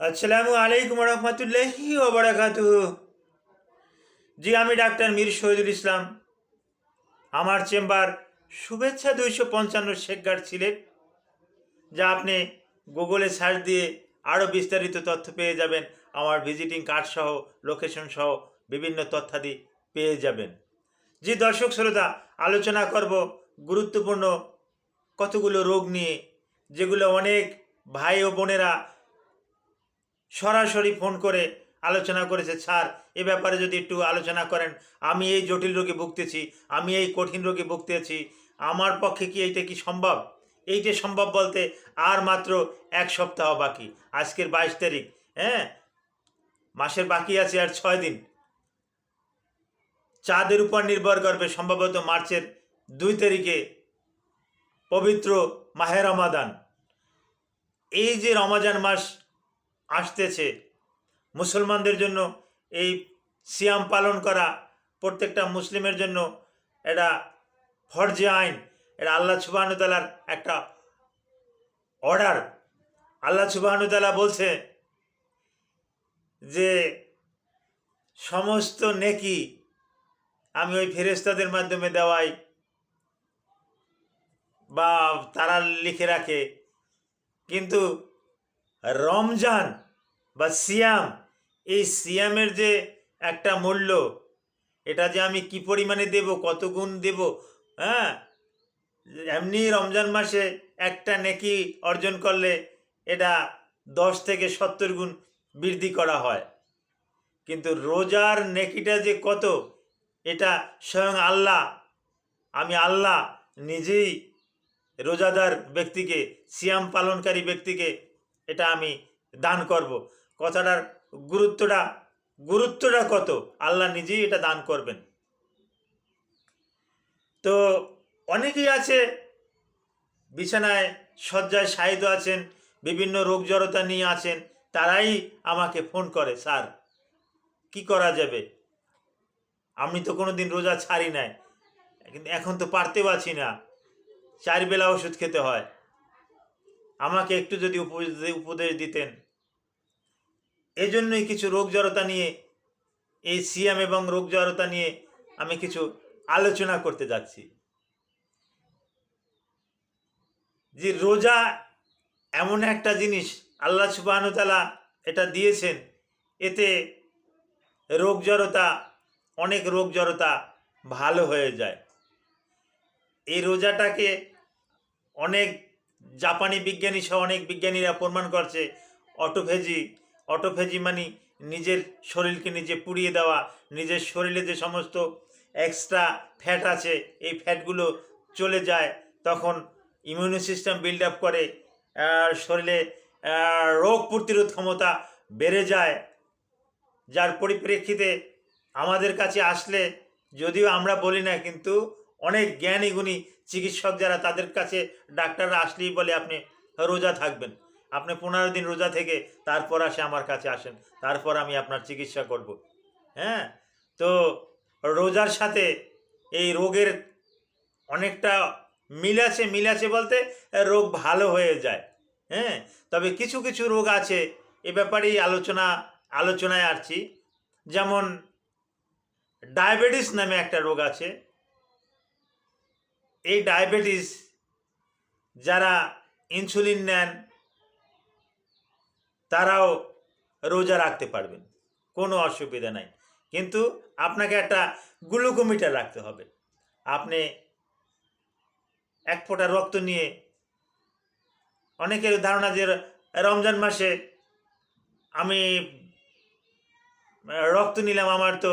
আসসালামু আলাইকুম রহমতুল্লাহি ওবরাকাতু জি, আমি ডাক্তার মীর শহীদুল ইসলাম। আমার চেম্বার শুভেচ্ছা দুইশো পঞ্চান্ন শেখগার ছিলেন যা আপনি গুগলে সার্চ দিয়ে আরও বিস্তারিত তথ্য পেয়ে যাবেন। আমার ভিজিটিং কার্ড সহ, লোকেশন সহ বিভিন্ন তথ্যাদি পেয়ে যাবেন। জি, দর্শক শ্রোতা, আলোচনা করব গুরুত্বপূর্ণ কতগুলো রোগ নিয়ে, যেগুলো অনেক ভাই ও বোনেরা সরাসরি ফোন করে আলোচনা করেছে, স্যার, এ ব্যাপারে যদি একটু আলোচনা করেন, আমি এই জটিল রোগে ভুগতেছি, আমি এই কঠিন রোগে ভুগতেছি, আমার পক্ষে কি এইটা কি সম্ভব? এইটা সম্ভব বলতে আর মাত্র এক সপ্তাহ বাকি, আজকের বাইশ তারিখ হ্যাঁ? মাসের বাকি আছে আর ছয় দিন। চাঁদের উপর নির্ভর করবে সম্ভবত মার্চের দুই তারিখে পবিত্র মাহের রমাদান। এই যে রমাজান মাস আসতেছে। মুসলমানদের জন্য এই সিয়াম পালন করা, প্রত্যেকটা মুসলিমের জন্য এটা ফরজে আইন, এটা আল্লাহ সুবাহতালার একটা অর্ডার। আল্লাহ সুবাহতালা বলছে যে, সমস্ত নেকি আমি ওই ফেরেস্তাদের মাধ্যমে দেওয়াই বা তারা লিখে রাখে। কিন্তু রমজান বা সিয়াম, এই সিয়ামের যে একটা মূল্য, এটা যে আমি কি পরিমাণে দেব, কত গুণ দেব হ্যাঁ? এমনি রমজান মাসে একটা নেকি অর্জন করলে এটা দশ থেকে সত্তর গুণ বৃদ্ধি করা হয়। কিন্তু রোজার নেকিটা যে কত, এটা স্বয়ং আল্লাহ, আমি আল্লাহ নিজেই রোজাদার ব্যক্তিকে, সিয়াম পালনকারী ব্যক্তিকে এটা আমি দান করব। কথাটার গুরুত্বটা গুরুত্বটা কত? আল্লাহ নিজেই এটা দান করবেন। তো অনেকেই আছে, বিছানায় শয্যায় সাহিত্য আছেন, বিভিন্ন রোগ জড়তা নিয়ে আছেন, তারাই আমাকে ফোন করে, স্যার, কি করা যাবে? আমি তো কোনো দিন রোজা ছাড়ি নাই। কিন্তু এখন তো পারতে পারছি না। চার বেলা ওষুধ খেতে হয়। আমাকে একটু যদি উপদেশ দিতেন। এজন্যই কিছু রোগ জড়তা নিয়ে, এই সিএম এবং রোগ জড়তা নিয়ে আমি কিছু আলোচনা করতে যাচ্ছি। যে রোজা এমন একটা জিনিস, আল্লাহ সুবাহতালা এটা দিয়েছেন, এতে রোগ জড়তা, অনেক রোগ জড়তা ভালো হয়ে যায়। এই রোজাটাকে অনেক জাপানি বিজ্ঞানী সহ অনেক বিজ্ঞানীরা প্রমাণ করছে, অটোফেজি অটোফেজি মানে নিজের শরীরকে নিজে পুড়িয়ে দেওয়া, নিজের শরীরে যে সমস্ত এক্সট্রা ফ্যাট আছে, এই ফ্যাটগুলো চলে যায়, তখন ইমিউনি সিস্টেম বিল্ড আপ করে শরীরে রোগ প্রতিরোধ ক্ষমতা বেড়ে যায়। যার পরিপ্রেক্ষিতে আমাদের কাছে আসলে, যদিও আমরা বলি না, কিন্তু অনেক জ্ঞানী গুণী চিকিৎসক যারা, তাদের কাছে ডাক্তাররা আসলেই বলে, আপনি রোজা থাকবেন। আপনি পনেরো দিন রোজা থেকে তারপর আসে আমার কাছে আসেন। তারপর আমি আপনার চিকিৎসা করব। হ্যাঁ? তো রোজার সাথে এই রোগের অনেকটা মিল আছে মিল আছে বলতে রোগ ভালো হয়ে যায়। হ্যাঁ? তবে কিছু কিছু রোগ আছে, এ ব্যাপারেই আলোচনা, আলোচনায় আসছি। যেমন ডায়াবেটিস নামে একটা রোগ আছে। এই ডায়াবেটিস যারা ইনসুলিন নেন, তারাও রোজা রাখতে পারবেন। কোনো অসুবিধা নাই। কিন্তু আপনাকে একটা গ্লুকোমিটার রাখতে হবে। আপনি এক ফোঁটা রক্ত নিয়ে অনেকের ধারণা যে রমজান মাসে আমি রক্ত নিলাম, আমার তো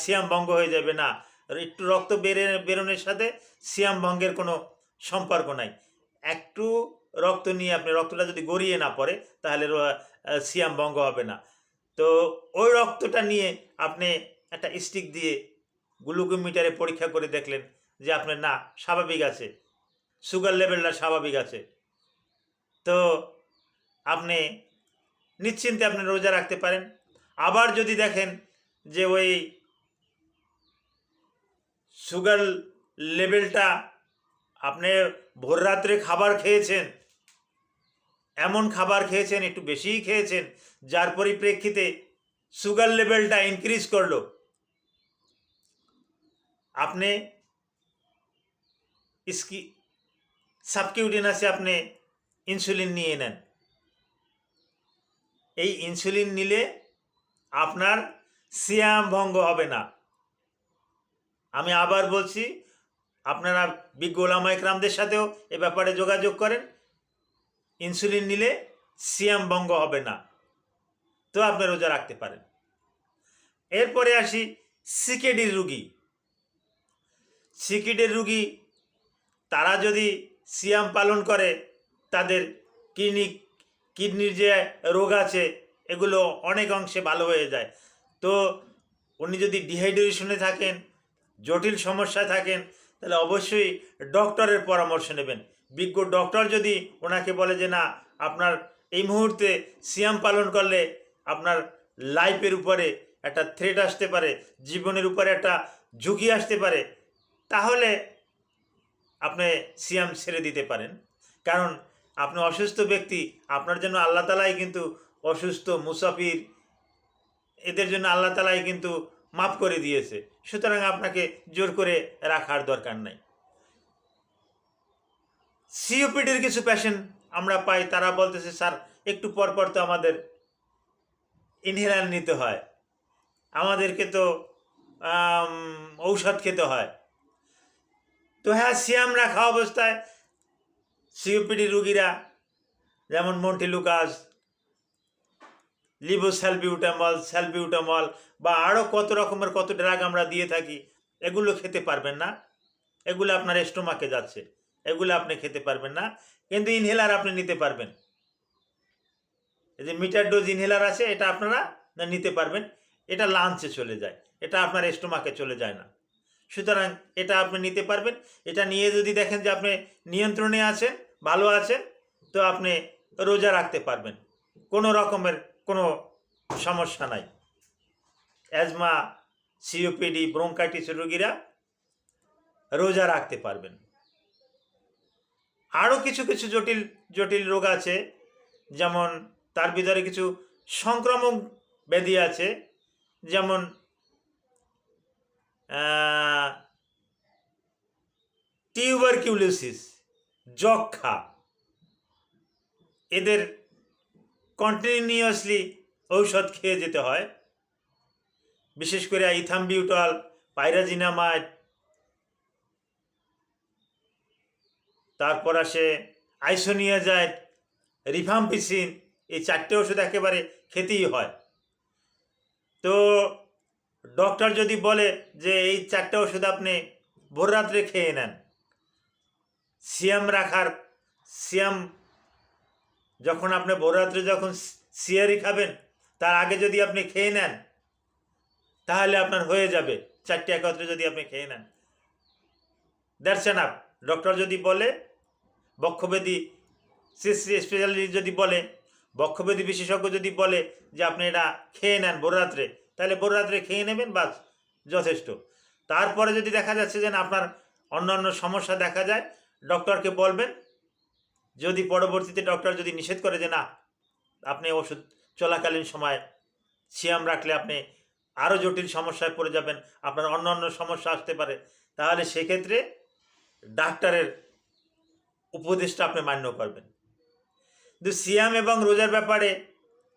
সিয়াম ভঙ্গ হয়ে যাবে না। একটু রক্ত বেরে, বেরোনোর সাথে সিয়াম ভঙ্গের কোনো সম্পর্ক নাই। একটু রক্ত নিয়ে আপনি, রক্তটা যদি গড়িয়ে না পড়ে, তাহলে সিয়াম ভঙ্গ হবে না। তো ওই রক্তটা নিয়ে আপনি একটা স্টিক দিয়ে গ্লুকোমিটারে পরীক্ষা করে দেখলেন যে আপনার, না, স্বাভাবিক আছে। সুগার লেভেলটা স্বাভাবিক আছে। তো আপনি নিশ্চিন্তে আপনি রোজা রাখতে পারেন। আবার যদি দেখেন যে ওই সুগার লেভেলটা আপনি ভোর রাত্রে খাবার খেয়েছেন এমন খাবার খেয়েছেন একটু বেশিই খেয়েছেন যার পরিপ্রেক্ষিতে সুগার লেভেলটা ইনক্রিজ করলো আপনি इसकी সাবকিউটিনাসে আপনি ইনসুলিন নিয়ে নেন এই ইনসুলিন নিলে আপনার সিয়াম ভঙ্গ হবে না আমি আবার বলছি, আপনারা বিজ্ঞ ওলামা ইকরামদের সাথেও এ ব্যাপারে যোগাযোগ করেন। ইনসুলিন নিলে সিয়াম ভঙ্গ হবে না। তো আপনি রোজা রাখতে পারেন। এরপরে আসি সিকেডির রুগী। সিকিডের রুগী, তারা যদি সিয়াম পালন করে, তাদের কিডনি, কিডনির যে রোগ আছে, এগুলো অনেক অংশে ভালো হয়ে যায়। তো উনি যদি ডিহাইড্রেশনে থাকেন জটিল সমস্যায় থাকেন, তাহলে অবশ্যই ডক্টরের পরামর্শ নেবেন। বিজ্ঞ ডক্টর যদি ওনাকে বলে যে, না, আপনার এই মুহূর্তে সিয়াম পালন করলে আপনার লাইফের উপরে একটা থ্রেট আসতে পারে, জীবনের উপরে একটা ঝুঁকি আসতে পারে, তাহলে আপনি সিয়াম ছেড়ে দিতে পারেন। কারণ আপনি অসুস্থ ব্যক্তি, আপনার জন্য আল্লাহ তালাই কিন্তু অসুস্থ, মুসাফির, এদের জন্য আল্লাহ তালাই কিন্তু মাফ করে দিয়েছে। সুতরাং আপনাকে জোর করে রাখার দরকার নাই। সিওপিডির কিছু পেশেন্ট আমরা পাই, তারা বলতেছে, স্যার, একটু পর পর তো আমাদের ইনহেলার নিতে হয়। আমাদেরকে তো ঔষধ খেতে হয়। তো হ্যাঁ সিয়াম রাখা অবস্থায় সিওপিডি রুগীরা, যেমন মন্টিলুকাস লিবোস্যালবিউটামল স্যালবিউটামল বা আরও কত রকমের কত ড্রাগ আমরা দিয়ে থাকি, এগুলো খেতে পারবেন না। এগুলো আপনার স্টোমাকে যাচ্ছে, এগুলো আপনি খেতে পারবেন না। কিন্তু ইনহেলার আপনি নিতে পারবেন। এই যে মিটার ডোজ ইনহেলার আছে, এটা আপনারা নিতে পারবেন। এটা লাঞ্চে চলে যায়, এটা আপনার স্টোমাকে চলে যায় না। সুতরাং এটা আপনি নিতে পারবেন। এটা নিয়ে যদি দেখেন যে আপনি নিয়ন্ত্রণে আছেন, ভালো আছেন, তো আপনি রোজা রাখতে পারবেন। কোনো রকমের কোনো সমস্যা নাই। অ্যাজমা সিওপিডি, ব্রঙ্কাইটিস রোগীরা রোজা রাখতে পারবেন। আরও কিছু কিছু জটিল জটিল রোগ আছে, যেমন তার ভিতরে কিছু সংক্রামক ব্যাধি আছে, যেমন টিউবারকিউলোসিস যক্ষা এদের কন্টিনিউয়াসলি ঔষধ খেয়ে যেতে হয়। বিশেষ করে ইথামবিউটল পাইরাজিনামাইড তারপর আসে আইসোনিয়াজাইড রিফাম্পিসিন, এই চারটে ওষুধ একেবারে খেতেই হয়। তো ডক্টর যদি বলে যে এই চারটে ওষুধ আপনি ভোর রাত্রে খেয়ে নেন, সিয়াম রাখার, সিয়াম যখন আপনি ভোর রাত্রে যখন সিয়ারি খাবেন, তার আগে যদি আপনি খেয়ে নেন, তাহলে আপনার হয়ে যাবে। চারটে একত্রে যদি আপনি খেয়ে নেন। এন আপ ডক্টর যদি বলে, বক্ষবেদী স্পেশালিস্ট যদি বলে, বক্ষবেদী বিশেষজ্ঞ যদি বলে যে আপনি এটা খেয়ে নেন ভোররাত্রে, তাহলে ভোররাত্রে খেয়ে নেবেন, বাস, যথেষ্ট। তারপরে যদি দেখা যাচ্ছে যে আপনার অন্যান্য সমস্যা দেখা যায়, ডক্টরকে বলবেন যদি পরবর্তীতে ডক্টর যদি নিষেধ করে যে না, আপনি ওষুধ চলাকালীন সময় সিয়াম রাখলে আপনি আরও জটিল সমস্যায় পড়ে যাবেন, আপনার অন্য অন্য সমস্যা আসতে পারে, তাহলে সেক্ষেত্রে ডাক্তারের উপদেশটা আপনি মান্য করবেন। কিন্তু সিয়াম এবং রোজার ব্যাপারে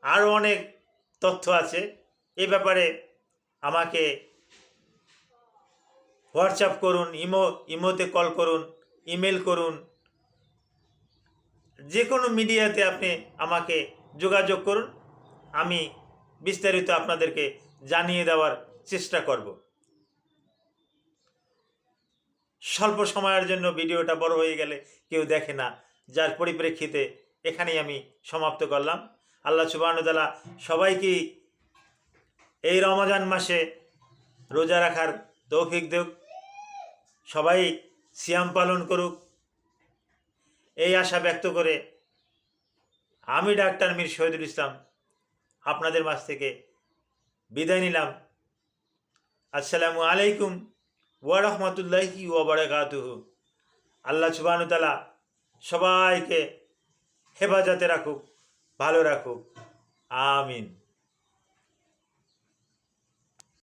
আরও অনেক তথ্য আছে এই ব্যাপারে আমাকে হোয়াটসঅ্যাপ করুন, ইমো, ইমোতে কল করুন, ইমেল করুন যে কোনো মিডিয়াতে আপনি আমাকে যোগাযোগ করুন। আমি বিস্তারিত আপনাদেরকে জানিয়ে দেওয়ার চেষ্টা করব। স্বল্প সময়ের জন্য ভিডিওটা বড় হয়ে গেলে কেউ দেখে না। যার পরিপ্রেক্ষিতে এখানেই আমি সমাপ্ত করলাম। আল্লাহ সুবাহতালা সবাইকেই এই রমজান মাসে রোজা রাখার তৌফিক দেব সবাই সিয়াম পালন করুক। এই আশা ব্যক্ত করে আমি ডাক্তার মীর শহীদুল ইসলাম আপনাদের মাঝ থেকে বিদায় নিলাম। আসসালামু আলাইকুম ওয়া রহমতুল্লাহি ওয়া বারাকাতুহু। আল্লাহ সুবহানাহু তাআলা সবাইকে হেফাজতে রাখুক, ভালো রাখুক। আমিন।